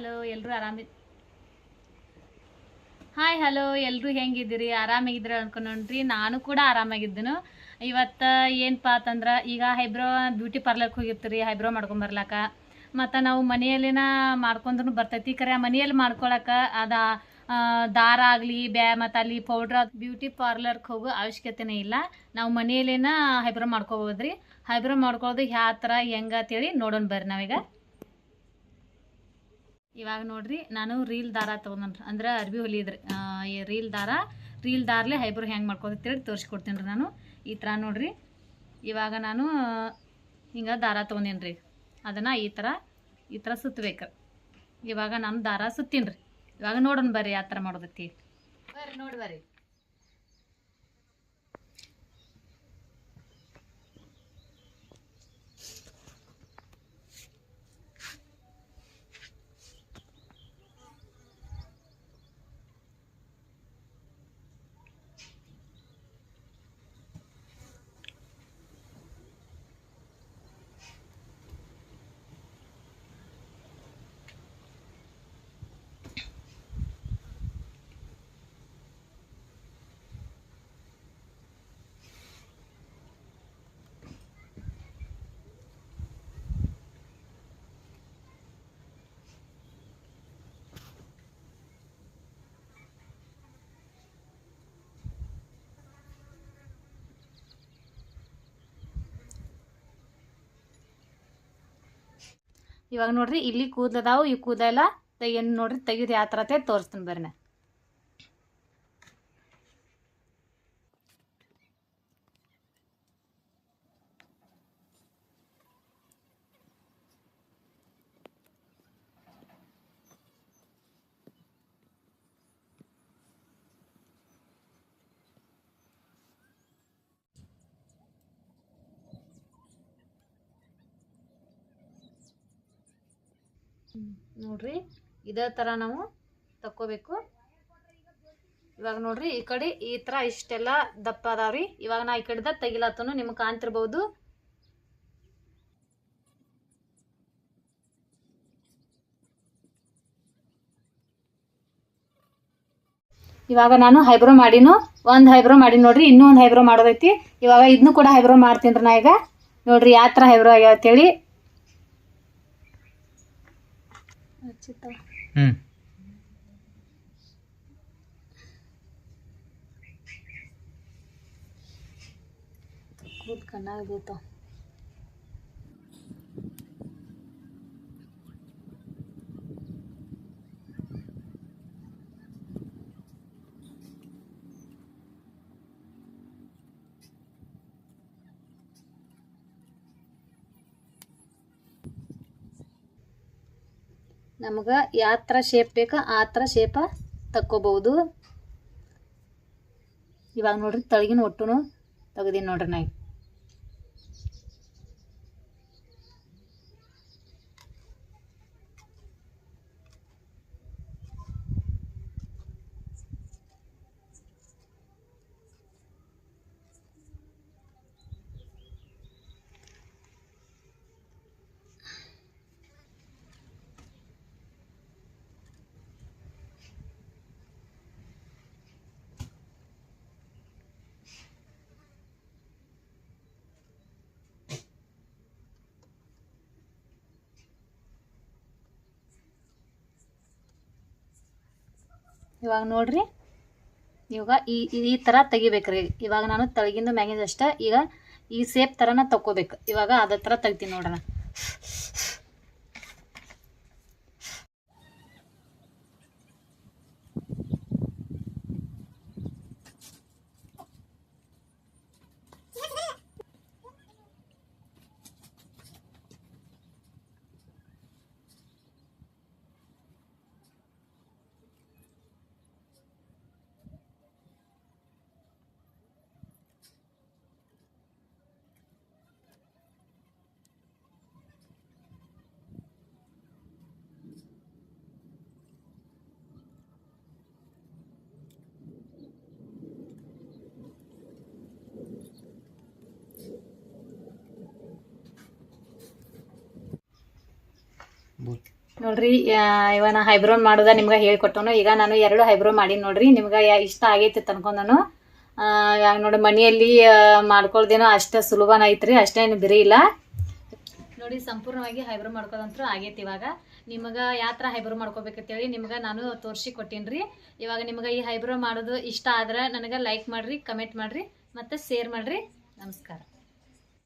Hello ಎಲ್ಲರೂ ಆರಾಮಿ hi hello ಎಲ್ಲರೂ ಹೆಂಗಿದ್ದೀರಿ? ಆರಾಮಾಗಿದ್ದೀರ ಅನ್ಕೊಂಡ್ರಿ ನಾನು ಕೂಡ ಆರಾಮಾಗಿದ್ದನು. ಇವತ್ತು ಏನಪ್ಪ ಅಂತಂದ್ರೆ, ಈಗ ಹೈಬ್ರೋ ಬ್ಯೂಟಿ ಪಾರ್ಲರ್ಗೆ ಹೋಗಿರ್ತೀರಿ, ಹೈಬ್ರೋ ಮಾಡ್ಕೊಂಬರ್ಲಾಕ ಮತ್ತು ನಾವು ಮನೆಯಲ್ಲಿನ ಮಾಡ್ಕೊಂಡ್ರು ಬರ್ತೈತಿ. ಕರೆ ಮನೆಯಲ್ಲಿ ಮಾಡ್ಕೊಳಕ್ಕೆ ಅದ ದಾರ ಆಗಲಿ, ಬ್ಯಾ, ಮತ್ತು ಅಲ್ಲಿ ಪೌಡ್ರ್ ಬ್ಯೂಟಿ ಪಾರ್ಲರ್ಗೆ ಹೋಗೋ ಅವಶ್ಯಕತೆನೇ ಇಲ್ಲ. ನಾವು ಮನೆಯಲ್ಲಿನ ಹೈಬ್ರೋ ಮಾಡ್ಕೋಬೋದ್ರಿ. ಹೈಬ್ರೋ ಮಾಡ್ಕೊಳ್ಳೋದು ಯಾವ ಥರ ಹೆಂಗೆ ಅಂತೇಳಿ ನೋಡೋಣ ಬರ್ರಿ ನಾವೀಗ. ಇವಾಗ ನೋಡ್ರಿ, ನಾನು ರೀಲ್ ದಾರ ತೊಗೊಂಡ್ರಿ ಅಂದ್ರೆ ಅರ್ಬಿ ಹೊಲಿದ್ರಿ ರೀಲ್ ದಾರ, ರೀಲ್ ದಾರ್ಲೆ ಹೈಬ್ರೋ ಹೆಂಗೆ ಮಾಡ್ಕೊತೇಳಿ ತೋರಿಸ್ಕೊಡ್ತೀನಿ ರೀ ನಾನು. ಈ ಥರ ನೋಡ್ರಿ. ಇವಾಗ ನಾನು ಹಿಂಗೆ ದಾರ ತೊಗೊಂಡೇನಿ ರೀ ಅದನ್ನು ಈ ಥರ ಈ ಥರ ಸುತ್ತಬೇಕು ಇವಾಗ ನಾನು ದಾರ ಸುತ್ತೀನಿ ರೀ. ಇವಾಗ ನೋಡೋಣ ಬರ್ರಿ ಯಾವ ಥರ ಮಾಡೋದೈತಿ ಬರ್ರಿ, ನೋಡಿ ಬರ್ರಿ. ಇವಾಗ ನೋಡ್ರಿ ಇಲ್ಲಿ ಕೂದಲದಾವು ಈ ಕೂದಲೆಲ್ಲ ತೆಗಿಯೋದು ನೋಡ್ರಿ ತೆಗಿಯೋದು ಯಾವ ಥರ ತೋರಿಸ್ತೀನಿ ಬರ್ರಿ ನೋಡ್ರಿ, ಇದೇ ಥರ ನಾವು ತಕ್ಕೋಬೇಕು. ಇವಾಗ ನೋಡ್ರಿ, ಈ ಕಡೆ ಈ ಥರ ಇಷ್ಟೆಲ್ಲ ದಪ್ಪ ಅದಾವ್ರಿ ಇವಾಗ ನಾ ಈ ಕಡೆದ ತೆಗಿಲಾತನು, ನಿಮ್ಗೆ ಕಾಣ್ತಿರ್ಬೋದು. ಇವಾಗ ನಾನು ಹೈಬ್ರೋ ಮಾಡಿನು, ಒಂದು ಹೈಬ್ರೋ ಮಾಡಿ ನೋಡ್ರಿ ಇನ್ನೂ ಒಂದು ಹೈಬ್ರೋ ಮಾಡೋದೈತಿ. ಇವಾಗ ಇದನ್ನು ಕೂಡ ಹೈಬ್ರೋ ಮಾಡ್ತೀನಿ ನಾ ಈಗ. ನೋಡ್ರಿ, ಯಾವ ಥರ ಹೈಬ್ರೋ ಆಗ್ಯಾವ ಅಂತೇಳಿ. Sito. हम्म। खुद करना देता ನಮಗೆ ಯಾವ ಥರ ಶೇಪ್ ಬೇಕು ಆ ಥರ ಶೇಪ ತಕ್ಕೋಬಹುದು. ಇವಾಗ ನೋಡ್ರಿ ತಳಗಿನ ಒಟ್ಟುನು ತೆಗ್ದೀನಿ ನೋಡ್ರಿ ನಾ ಇವಾಗ ನೋಡ್ರಿ. ಇವಾಗ ಈ, ಈ- ಥರ ತೆಗಿಬೇಕ್ರಿ. ಇವಾಗ ನಾನು ತಳಗಿಂದು ಮ್ಯಾಗಿಂದ ಅಷ್ಟೇ ಈಗ ಈ ಸೇಪ್ ಥರನ ತಗೋಬೇಕು ಇವಾಗ ಅದ ಥರ ತೆಗ್ತೀನಿ ನೋಡೋಣ. ನೋಡ್ರಿ ಇವನ ಇವ ನಾ ಹೈಬ್ರೋ ಮಾಡೋದ ನಿಮ್ಗೆ ಹೇಳ್ಕೊಟ್ಟನು ಈಗ ನಾನು ಎರಡು ಹೈಬ್ರೋ ಮಾಡೀನಿ ನೋಡ್ರಿ. ನಿಮ್ಗೆ ಇಷ್ಟ ಆಗೈತಿ ಅನ್ಕೊಂಡನು ನೋಡಿ ಮನೆಯಲ್ಲಿ ಮಾಡ್ಕೊಳ್ದೇನೋ ಅಷ್ಟು ಸುಲಭನ ಐತ್ರಿ. ಅಷ್ಟೇನು ಬಿರಿ ಇಲ್ಲ. ನೋಡಿ, ಸಂಪೂರ್ಣವಾಗಿ ಹೈಬ್ರೋ ಮಾಡ್ಕೋದಂತೂ ಆಗೈತಿ ಇವಾಗ. ನಿಮಗೆ ಯಾವ ಥರ ಹೈಬ್ರೋ ಮಾಡ್ಕೋಬೇಕಂತೇಳಿ ನಿಮ್ಗೆ ನಾನು ತೋರಿಸಿ ಕೊಟ್ಟೀನಿ ಇವಾಗ ನಿಮ್ಗೆ ಈ ಹೈಬ್ರೋ ಮಾಡೋದು ಇಷ್ಟ ಆದ್ರೆ ನನಗೆ ಲೈಕ್ ಮಾಡಿರಿ ಕಮೆಂಟ್ ಮಾಡಿರಿ, ಮತ್ತು ಶೇರ್ ಮಾಡಿರಿ. ನಮಸ್ಕಾರ.